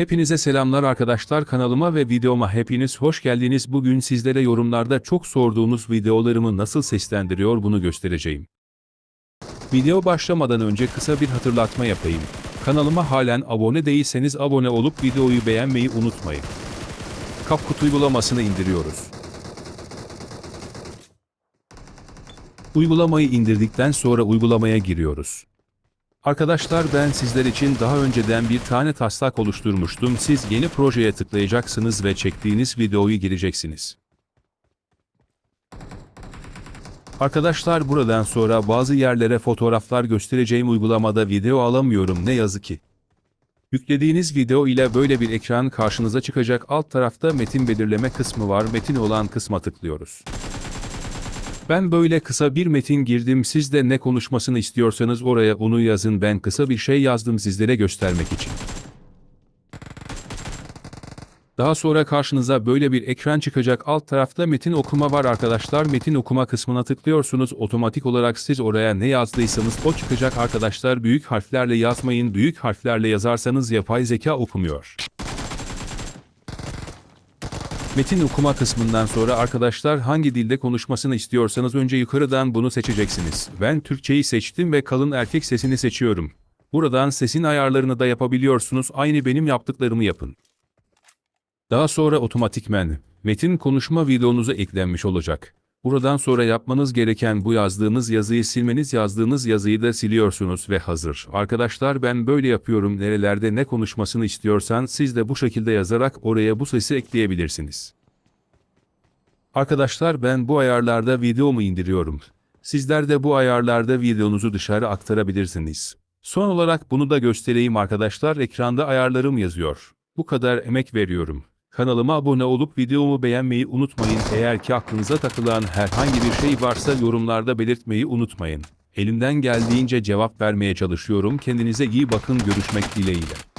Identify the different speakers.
Speaker 1: Hepinize selamlar arkadaşlar kanalıma ve videoma hepiniz hoş geldiniz. Bugün sizlere yorumlarda çok sorduğunuz videolarımı nasıl seslendiriyor bunu göstereceğim. Video başlamadan önce kısa bir hatırlatma yapayım. Kanalıma halen abone değilseniz abone olup videoyu beğenmeyi unutmayın. CapCut uygulamasını indiriyoruz. Uygulamayı indirdikten sonra uygulamaya giriyoruz. Arkadaşlar ben sizler için daha önceden bir tane taslak oluşturmuştum. Siz yeni projeye tıklayacaksınız ve çektiğiniz videoyu gireceksiniz. Arkadaşlar buradan sonra bazı yerlere fotoğraflar göstereceğim uygulamada video alamıyorum ne yazık ki. Yüklediğiniz video ile böyle bir ekran karşınıza çıkacak alt tarafta metin belirleme kısmı var metin olan kısma tıklıyoruz. Ben böyle kısa bir metin girdim siz de ne konuşmasını istiyorsanız oraya onu yazın. Ben kısa bir şey yazdım sizlere göstermek için. Daha sonra karşınıza böyle bir ekran çıkacak. Alt tarafta metin okuma var arkadaşlar. Metin okuma kısmına tıklıyorsunuz. Otomatik olarak siz oraya ne yazdıysanız o çıkacak. Arkadaşlar büyük harflerle yazmayın. Büyük harflerle yazarsanız yapay zeka okumuyor. Metin okuma kısmından sonra arkadaşlar hangi dilde konuşmasını istiyorsanız önce yukarıdan bunu seçeceksiniz. Ben Türkçeyi seçtim ve kalın erkek sesini seçiyorum. Buradan sesin ayarlarını da yapabiliyorsunuz. Aynı benim yaptıklarımı yapın. Daha sonra otomatikmen metin konuşma videonuza eklenmiş olacak. Buradan sonra yapmanız gereken bu yazdığınız yazıyı silmeniz yazdığınız yazıyı da siliyorsunuz ve hazır. Arkadaşlar ben böyle yapıyorum nerelerde ne konuşmasını istiyorsan siz de bu şekilde yazarak oraya bu sesi ekleyebilirsiniz. Arkadaşlar ben bu ayarlarda videomu indiriyorum. Sizler de bu ayarlarda videonuzu dışarı aktarabilirsiniz. Son olarak bunu da göstereyim arkadaşlar ekranda ayarlarım yazıyor. Bu kadar emek veriyorum. Kanalıma abone olup videomu beğenmeyi unutmayın. Eğer ki aklınıza takılan herhangi bir şey varsa yorumlarda belirtmeyi unutmayın. Elimden geldiğince cevap vermeye çalışıyorum. Kendinize iyi bakın görüşmek dileğiyle.